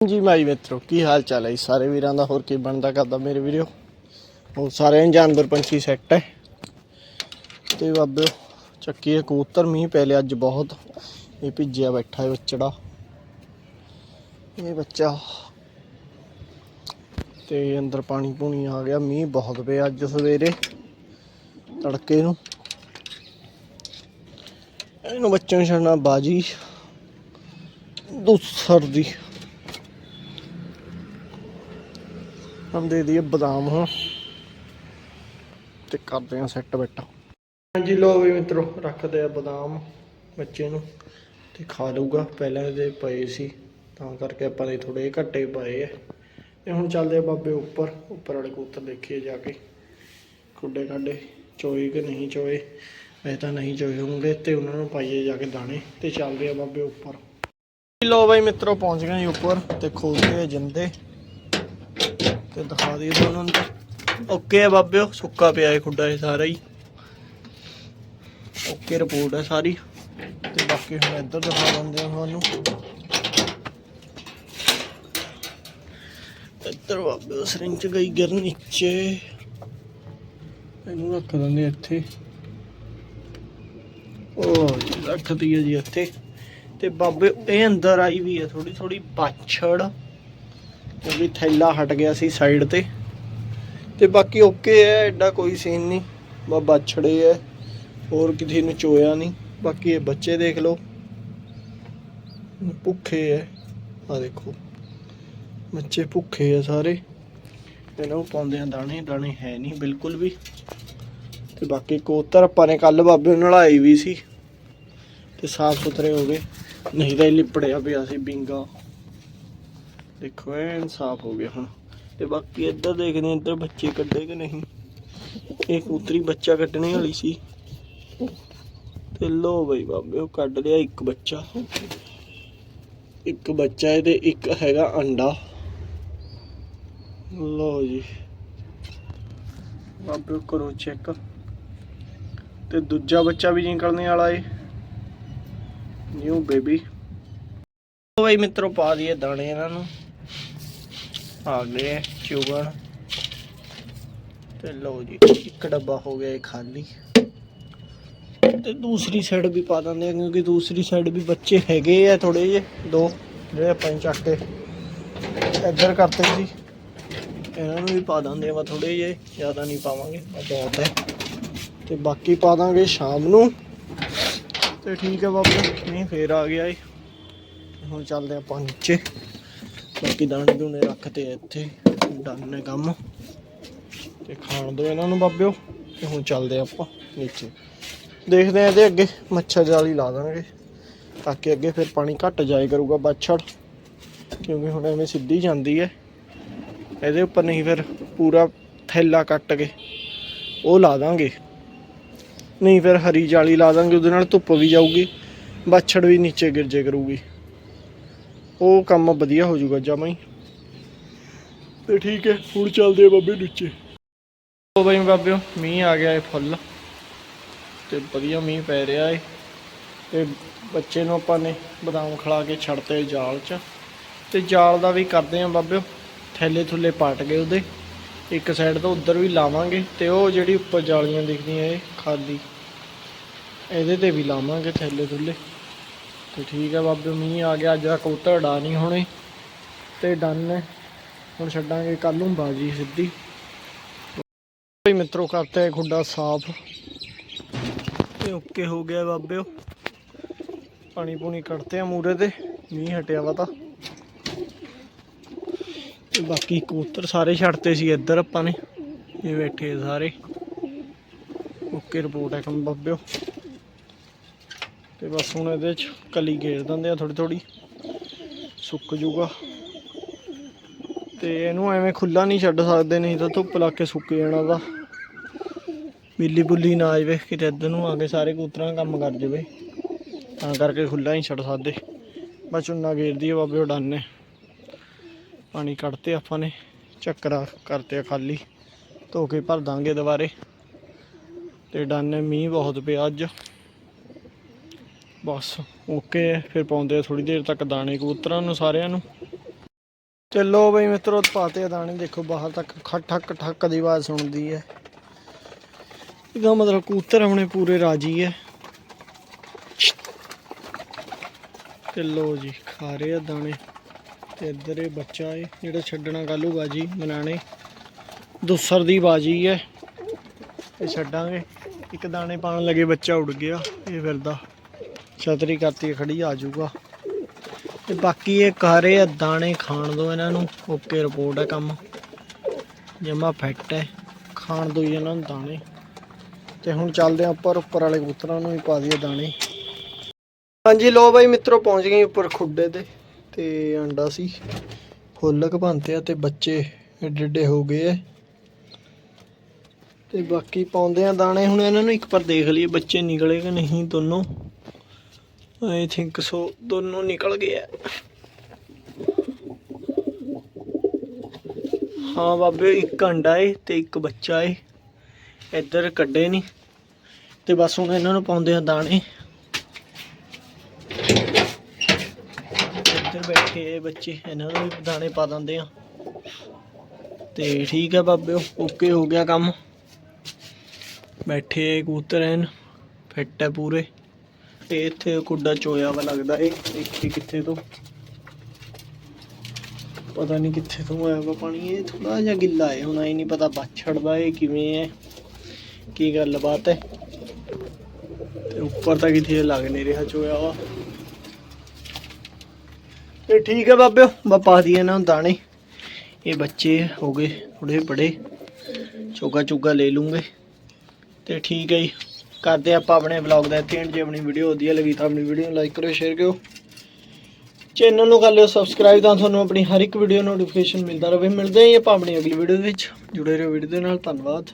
ਜੀ ਮਾਈ ਮਿੱਤਰੋ, ਕੀ ਹਾਲ ਚਾਲ ਹੈ ਸਾਰੇ ਵੀਰਾਂ ਦਾ ਹੋਰ ਕੀ ਬਣਦਾ ਕਰਦਾ ਮੇਰੇ ਵੀਡੀਓ ਉਹ ਸਾਰੇ ਜਾਨਵਰ ਪੰਛੀ ਸੈੱਟ ਹੈ। ਤੇ ਬਾਬੇ ਚੱਕੀ ਹੈ ਕਬੂਤਰ, ਮੀਂਹ ਪੈ ਲਿਆ ਅੱਜ ਬਹੁਤ। ਇਹ ਭਿੱਜਿਆ ਬੈਠਾ ਹੈ ਬੱਚੜਾ। ਇਹ ਬੱਚਾ। ਤੇ ਅੰਦਰ ਪਾਣੀ ਪੂਣੀ ਆ ਗਿਆ, ਮੀਂਹ ਬਹੁਤ ਪਿਆ ਅੱਜ ਸਵੇਰੇ ਤੜਕੇ ਨੂੰ। ਇਹਨੂੰ ਬੱਚੇ ਨੂੰ ਛੱਡਣਾ ਬਾਜੀ। ਦੂਸਰ ਦੀ। ਹਮ ਦੇ ਦਈਏ ਬਦਾਮ। ਹੁਣ ਤੇ ਕਰਦੇ ਆ ਸੈੱਟ ਬੈਠਾ। ਹਾਂਜੀ ਲੋ ਵੀ ਮਿੱਤਰੋ, ਰੱਖਦੇ ਆ ਬਦਾਮ ਬੱਚੇ ਨੂੰ ਤੇ ਖਾ ਲਊਗਾ। ਪਹਿਲਾਂ ਇਹਦੇ ਪਏ ਸੀ, ਤਾਂ ਕਰਕੇ ਆਪਾਂ ਨੇ ਥੋੜੇ ਘੱਟੇ ਪਾਏ ਆ। ਤੇ ਹੁਣ ਚੱਲਦੇ ਆ ਬਾਬੇ ਉੱਪਰ ਉੱਪਰ ਵਾਲੇ ਕਬੂਤਰ ਦੇਖੀਏ ਜਾ ਕੇ। ਖੁੱਡੇ ਖਾਡੇ, ਚੋਏ ਕਿ ਨਹੀਂ ਚੋਏ? ਵੈਸੇ ਤਾਂ ਨਹੀਂ ਚੋਏ ਹੋਣਗੇ, ਤੇ ਉਹਨਾਂ ਨੂੰ ਪਾਈਏ ਜਾ ਕੇ ਦਾਣੇ ਤੇ ਚੱਲਦੇ ਆ ਬਾਬੇ ਉੱਪਰ। ਲੋ ਬਾਈ ਮਿੱਤਰੋ, ਪਹੁੰਚ ਗਏ ਉੱਪਰ ਤੇ ਖੋਲਦੇ ਆ ਜਿੰਦੇ। ਤੇ ਦਿਖਾ ਦੇ ਤੁਹਾਨੂੰ ਅੰਦਰ। ਓਕੇ ਆ ਬਾਬਿਓ ਸੁੱਕਾ ਪਿਆ ਹੈ ਖੁੱਡਾ ਇਹ ਸਾਰਾ ਹੀ। ਓਕੇ ਰਿਪੋਰਟ ਹੈ ਸਾਰੀ। ਤੇ ਬਾਕੀ ਹੁਣ ਇੱਧਰ ਦਿਖਾ ਦਿੰਦੇ ਆ ਤੁਹਾਨੂੰ। ਇੱਧਰ ਬਾਬਿਓ ਸਰਿੰਚ ਗਈ ਗਿਰ ਨੀਚੇ। ਇਹਨੂੰ ਰੱਖ ਦਿੰਦੇ ਇੱਥੇ। ਉਹ ਜੀ, ਰੱਖ ਜੀ ਇੱਥੇ। ਤੇ ਬਾਬੇ ਇਹ ਅੰਦਰ ਆਈ ਵੀ ਹੈ ਥੋੜੀ ਥੋੜੀ ਬਾਛੜ ਕਿਉਂਕਿ ਥੈਲਾ ਹਟ ਗਿਆ ਸੀ ਸਾਈਡ ਤੇ। ਤੇ ਬਾਕੀ ਓਕੇ ਹੈ, ਐਡਾ ਕੋਈ ਸੀਨ ਨਹੀਂ। ਬਾ ਬਾਛੜੇ ਹੈ, ਹੋਰ ਕਿਸੇ ਨੂੰ ਚੋਇਆ ਨਹੀਂ। ਬਾਕੀ ਇਹ ਬੱਚੇ ਦੇਖ ਲਓ। ਭੁੱਖੇ ਹੈ। ਆ ਦੇਖੋ। ਬੱਚੇ ਭੁੱਖੇ ਹੈ ਸਾਰੇ। ਇਹਨਾਂ ਨੂੰ ਪਾਉਂਦੇ ਆ ਦਾਣੇ। ਦਾਣੇ ਹੈ ਨਹੀਂ ਬਿਲਕੁਲ ਵੀ। ਤੇ ਬਾਕੀ ਕੋਤਰ ਆਪਾਂ ਨੇ ਕੱਲ ਬਾਬੇ ਨੂੰ ਨਲਾਈ ਵੀ ਸੀ। ਤੇ ਸਾਫ਼ ਸੁਥਰੇ ਹੋ ਗਏ। ਨਹੀਂ ਤਾਂ ਇਹ ਲਿਪੜਿਆ ਪਿਆ ਸੀ ਬਿੰਗਾ। ਦੇਖੋ, ਐਨ ਸਾਫ਼ ਹੋ ਗਿਆ ਹੁਣ। ਤੇ ਬਾਕੀ ਇੱਧਰ ਦੇਖਦੇ ਹਾਂ, ਇੱਧਰ ਬੱਚੇ ਕੱਢੇ ਕਿ ਨਹੀਂ। ਇਹ ਕੂਤਰੀ ਬੱਚਾ ਕੱਢਣੇ ਵਾਲੀ ਸੀ। ਤੇ ਲੋ ਬਈ ਬਾਬੇ, ਉਹ ਕੱਢ ਲਿਆ ਇੱਕ ਬੱਚਾ। ਇੱਕ ਬੱਚਾ ਹੈ ਤੇ ਇੱਕ ਹੈਗਾ ਅੰਡਾ। ਲੋ ਜੀ। ਬਾਬੇ ਕਰੋ ਚੈੱਕ। ਤੇ ਦੂਜਾ ਬੱਚਾ ਵੀ ਨਿਕਲਣੇ ਵਾਲਾ ਏ। ਨਿਊ ਬੇਬੀ ਲੋ ਬਈ ਮਿੱਤਰੋ, ਪਾ ਦਈਏ ਦਾਣੇ ਇਹਨਾਂ ਨੂੰ। ਆ ਗਏ ਚੁਗਣ ਤੇ ਲਓ ਜੀ, ਇੱਕ ਡੱਬਾ ਹੋ ਗਿਆ ਇਹ ਖਾਲੀ। ਤੇ ਦੂਸਰੀ ਸਾਈਡ ਵੀ ਪਾ ਦਿੰਦੇ ਆ, ਕਿਉਂਕਿ ਦੂਸਰੀ ਸਾਈਡ ਵੀ ਬੱਚੇ ਹੈਗੇ ਆ ਥੋੜੇ ਜਿਹੇ, ਦੋ, ਜਿਹੜੇ ਆਪਾਂ ਨੇ ਚੱਕ ਕੇ ਇੱਧਰ ਕਰਤੇ ਸੀ ਇਹਨਾਂ ਨੂੰ ਵੀ ਪਾ ਦਿੰਦੇ ਵਾ ਥੋੜੇ ਜਿਹੇ, ਜ਼ਿਆਦਾ ਨਹੀਂ ਪਾਵਾਂਗੇ ਆਹ ਬਹੁਤ ਹੈ। ਤੇ ਬਾਕੀ ਪਾ ਦਾਂਗੇ ਸ਼ਾਮ ਨੂੰ। ਤੇ ਠੀਕ ਹੈ ਬਾਬਾ, ਨਹੀਂ, ਫੇਰ ਆ ਗਿਆ ਏ ਹੁਣ ਚੱਲਦੇ ਆਪਾਂ ਨੀਚੇ। ਬਾਕੀ ਦਾਣੇ ਦੂਣੇ ਰੱਖਤੇ ਇੱਥੇ ਡਨ ਨੇ ਕੰਮ। ਤੇ ਖਾਣ ਦੋ ਇਹਨਾਂ ਨੂੰ ਬਾਬਿਓ, ਤੇ ਹੁਣ ਚੱਲਦੇ ਆਪਾਂ ਨੀਚੇ। ਦੇਖਦੇ ਆ ਇਹਦੇ ਅੱਗੇ ਮੱਛਰ ਜਾਲੀ ਲਾ ਦਾਂਗੇ ਤਾਂ ਕਿ ਅੱਗੇ ਫਿਰ ਪਾਣੀ ਘੱਟ ਜਾਏ ਕਰੂਗਾ ਬਾਛੜ। ਕਿਉਂਕਿ ਹੁਣ ਐਵੇਂ ਸਿੱਧੀ ਜਾਂਦੀ ਹੈ। ਇਹਦੇ ਉੱਪਰ ਨਹੀਂ ਫਿਰ ਪੂਰਾ ਥੈਲਾ ਕੱਟ ਕੇ ਉਹ ਲਾ ਦਾਂਗੇ। ਨਹੀਂ ਫਿਰ ਹਰੀ ਜਾਲੀ ਲਾ ਦਾਂਗੇ, ਉਹਦੇ ਨਾਲ ਧੁੱਪ ਵੀ ਜਾਊਗੀ, ਬਾਛੜ ਵੀ ਨੀਚੇ ਗਿਰ ਜੇ ਕਰੂਗੀ। ਉਹ ਕੰਮ ਵਧੀਆ ਹੋ ਜਾਊਗਾ ਜਮਾਂ ਹੀ। ਤੇ ਠੀਕ ਹੈ, ਹੁਣ ਚੱਲਦੇ ਆ ਬਾਬੇ ਨੀਚੇ। ਉਹ ਬਈ ਬਾਬਿਓ, ਮੀਂਹ ਆ ਗਿਆ ਏ ਫੁੱਲ। ਤੇ ਵਧੀਆ ਮੀਂਹ ਪੈ ਰਿਹਾ ਏ। ਤੇ ਬੱਚੇ ਨੂੰ ਆਪਾਂ ਨੇ ਬਦਾਮ ਖਿਲਾ ਕੇ ਛੱਡਤੇ ਜਾਲ 'ਚ। ਤੇ ਜਾਲ ਦਾ ਵੀ ਕਰਦੇ ਆ ਬਾਬਿਓ, ਥੈਲੇ ਥੁੱਲੇ ਪਾਟ ਗਏ ਉਹਦੇ। ਇੱਕ ਸਾਈਡ ਤੋਂ ਉੱਧਰ ਵੀ ਲਾਵਾਂਗੇ ਤੇ ਉਹ ਜਿਹੜੀ ਉੱਪਰ ਜਾਲੀਆਂ ਦਿਖਦੀਆਂ ਏ, ਖਾਲੀ। ਇਹਦੇ ਤੇ ਵੀ ਲਾਵਾਂਗੇ ਥੈਲੇ ਥੁੱਲੇ। ਤੇ ਠੀਕ ਹੈ ਬਾਬੇ, ਮੀਂਹ ਆ ਗਿਆ, ਅੱਜ ਦਾ ਕਬੂਤਰ ਡਾ ਨਹੀਂ ਹੋਣੇ ਤੇ ਡਨ ਹੈ ਹੁਣ ਛੱਡਾਂਗੇ ਕੱਲ ਨੂੰ ਬਾਜੀ ਸਿੱਧੀ। ਭਈ ਮਿੱਤਰੋ ਕਰਤੇ ਹੈ ਖੁੱਡਾ ਸਾਫ਼। ਤੇ ਓਕੇ ਹੋ ਗਿਆ ਬਾਬਿਓ। ਪਾਣੀ ਪੂਣੀ ਕੱਢਤੇ ਆ ਮੂਰੇ ਤੇ, ਮੀਂਹ ਹਟਿਆ ਵਾ ਤਾਂ। ਤੇ ਬਾਕੀ ਕਬੂਤਰ ਸਾਰੇ ਛੱਡਤੇ ਸੀ ਇੱਧਰ ਆਪਾਂ ਨੇ। ਇਹ ਬੈਠੇ ਸਾਰੇ। ਓਕੇ ਰਿਪੋਰਟ ਹੈ ਕੰਮ ਬਾਬਿਓ। ਤੇ ਬਸ ਹੁਣ ਇਹਦੇ ਚ ਕਲੀ ਗੇਰ ਦਿੰਦੇ ਆ ਥੋੜੀ ਥੋੜੀ ਸੁੱਕ ਜੂਗਾ। ਤੇ ਇਹਨੂੰ ਐਵੇਂ ਖੁੱਲਾ ਨਹੀਂ ਛੱਡ ਸਕਦੇ, ਨਹੀਂ ਤਾਂ ਧੁੱਪ ਲਾ ਕੇ ਸੁੱਕ ਜਾਣਾ ਦਾ ਬਿੱਲੀ ਬੁੱਲੀ ਨਾ ਆ ਜਾਵੇ ਕਿਤੇ ਇੱਧਰ ਨੂੰ ਆ ਕੇ ਸਾਰੇ ਕੂਤਰਾਂ ਕੰਮ ਕਰ ਜਾਵੇ। ਤਾਂ ਕਰਕੇ ਖੁੱਲਾ ਨਹੀਂ ਛੱਡ ਸਕਦੇ। ਬਸ ਚੁੰਨਾ ਗੇਰਦੀ ਆ ਬਾਬੇ, ਉਹ ਡਨ ਪਾਣੀ ਕੱਢਤੇ ਆਪਾਂ ਨੇ, ਚੱਕਰਾ ਕਰਤੇ ਖਾਲੀ। ਧੋ ਕੇ ਭਰ ਦਾਂਗੇ ਦੁਬਾਰੇ। ਤੇ ਡਨ ਮੀਂਹ ਬਹੁਤ ਪਿਆ ਅੱਜ। ਬਸ, ਓਕੇ, ਫਿਰ ਪਾਉਂਦੇ ਆ ਥੋੜੀ ਦੇਰ ਤੱਕ ਦਾਣੇ ਕਬੂਤਰਾਂ ਨੂੰ, ਸਾਰਿਆਂ ਨੂੰ। ਤੇ ਲੋ ਬਈ ਮਿੱਤਰੋ, ਪਾਤੇ ਆ ਦਾਣੇ, ਦੇਖੋ ਬਾਹਰ ਤੱਕ ਖੱਟ ਠੱਕ ਠੱਕ ਦੀ ਆਵਾਜ਼ ਸੁਣਦੀ ਹੈ। ਇਹਦਾ ਮਤਲਬ ਕੂਤਰ ਆਪਣੇ ਪੂਰੇ ਰਾਜੀ ਹੈ। ਤੇ ਲੋ ਜੀ, ਖਾ ਰਹੇ ਆ ਦਾਣੇ। ਤੇ ਇੱਧਰ ਇਹ ਬੱਚਾ ਏ, ਜਿਹੜਾ ਛੱਡਣਾ ਕੱਲੂ ਬਾਜੀ ਬਣਾਣੇ ਦੁਸਰ ਦੀ ਬਾਜੀ ਹੈ। ਇਹ ਛੱਡਾਂਗੇ। ਇੱਕ ਦਾਣੇ ਪਾਣ ਲੱਗੇ ਬੱਚਾ ਉੱਡ ਗਿਆ, ਇਹ ਫਿਰਦਾ। ਛਤਰੀ ਕਰਤੀ ਖੜੀ ਆ ਜਾਊਗਾ। ਤੇ ਬਾਕੀ ਇਹ ਖਾ ਰਹੇ ਆ ਦਾਣੇ ਖਾਣ ਦੋ ਇਹਨਾਂ ਨੂੰ। ਓਕੇ, ਰਿਪੋਰਟ ਹੈ ਕੰਮ। ਜਮਾ ਫਿੱਟ ਹੈ ਖਾਣ ਦੋ ਇਹਨਾਂ ਨੂੰ ਦਾਣੇ। ਤੇ ਹੁਣ ਚੱਲਦੇ ਆ ਉੱਪਰ। ਉੱਪਰ ਵਾਲੇ ਕਬੂਤਰਾਂ ਨੂੰ ਵੀ ਪਾ ਦਈਏ ਦਾਣੇ। ਹਾਂਜੀ ਲੋ ਬਾਈ ਮਿੱਤਰੋ, ਪਹੁੰਚ ਗਏ ਉੱਪਰ ਖੁੱਡੇ ਤੇ। ਤੇ ਅੰਡਾ ਸੀ। ਫੁੱਲ ਘਪਾਂਤੇ ਆ ਤੇ ਬੱਚੇ ਏਡੇ ਏਡੇ ਹੋ ਗਏ ਐ। ਤੇ ਬਾਕੀ ਪਾਉਂਦੇ ਆ ਦਾਣੇ। ਹੁਣ ਇਹਨਾਂ ਨੂੰ ਇੱਕ ਵਾਰ ਦੇਖ ਲਈਏ, ਬੱਚੇ ਨਿਕਲੇ ਕਿ ਨਹੀਂ ਦੋਨੋਂ। ਆਈ ਥਿੰਕ ਸੋ ਦੋਨੋਂ ਨਿਕਲ ਗਏ ਹਾਂ ਬਾਬੇ, ਇੱਕ ਅੰਡਾ ਏ ਤੇ ਇੱਕ ਬੱਚਾ ਏ। ਇੱਧਰ ਕੱਢੇ ਨਹੀਂ ਤੇ ਬਸ ਹੁਣ ਇਹਨਾਂ ਨੂੰ ਪਾਉਂਦੇ ਆ ਦਾਣੇ। ਇੱਧਰ ਬੈਠੇ ਬੱਚੇ, ਇਹਨਾਂ ਨੂੰ ਵੀ ਦਾਣੇ ਪਾ ਦਿੰਦੇ ਆ। ਤੇ ਠੀਕ ਹੈ ਬਾਬਿਓ ਓਕੇ ਹੋ ਗਿਆ ਕੰਮ। ਬੈਠੇ ਕਬੂਤਰ ਐਨ ਫਿੱਟ ਹੈ ਪੂਰੇ। ਤੇ ਇੱਥੇ ਕੁੱਡਾ ਚੋਇਆ ਵਾ ਲੱਗਦਾ ਇਹ ਇੱਥੇ ਕਿੱਥੇ ਤੋਂ? ਪਤਾ ਨਹੀਂ ਕਿੱਥੇ ਤੋਂ ਆਇਆ ਵਾ ਪਾਣੀ, ਇਹ ਥੋੜਾ ਜਿਹਾ ਗਿੱਲਾ ਹੈ, ਹੁਣ ਇਹ ਨਹੀਂ ਪਤਾ ਬਾਛੜ ਦਾ ਇਹ ਕਿਵੇਂ ਹੈ, ਕੀ ਗੱਲ ਬਾਤ ਹੈ? ਤੇ ਉੱਪਰ ਤਾਂ ਕਿਥੇ ਲੱਗ ਨਹੀਂ ਰਿਹਾ ਚੋਇਆ ਵਾ। ਤੇ ਠੀਕ ਹੈ ਬਾਬਿਓ ਮੈਂ ਪਾ ਦਈਏ ਇਹਨਾਂ ਦਾਣੇ। ਇਹ ਬੱਚੇ ਹੋ ਗਏ ਥੋੜੇ ਬੜੇ ਚੋਗਾ ਚੁਗਾ ਲੈ ਲੂੰਗੇ। ਤੇ ਠੀਕ ਹੈ ਜੀ। ਕਰਦੇ ਆਪਾਂ ਆਪਣੇ ਵਲੌਗ ਦਾ ਇੱਥੇ end ਜੇ ਆਪਣੀ ਵੀਡੀਓ ਵਧੀਆ ਲੱਗੀ ਤਾਂ ਆਪਣੀ ਵੀਡੀਓ ਨੂੰ ਲਾਈਕ ਕਰੋ ਸ਼ੇਅਰ ਕਰੋ ਚੈਨਲ ਨੂੰ ਕਰ ਲਿਓ ਸਬਸਕ੍ਰਾਈਬ ਤਾਂ ਤੁਹਾਨੂੰ ਆਪਣੀ ਹਰ ਇੱਕ ਵੀਡੀਓ ਨੋਟੀਫਿਕੇਸ਼ਨ ਮਿਲਦਾ ਰਹੇ। ਮਿਲਦੇ ਹਾਂ ਆਪਾਂ ਆਪਣੀ ਅਗਲੀ ਵੀਡੀਓ ਵਿੱਚ। ਜੁੜੇ ਰਹੋ ਵੀਡੀਓ ਦੇ ਨਾਲ। ਧੰਨਵਾਦ।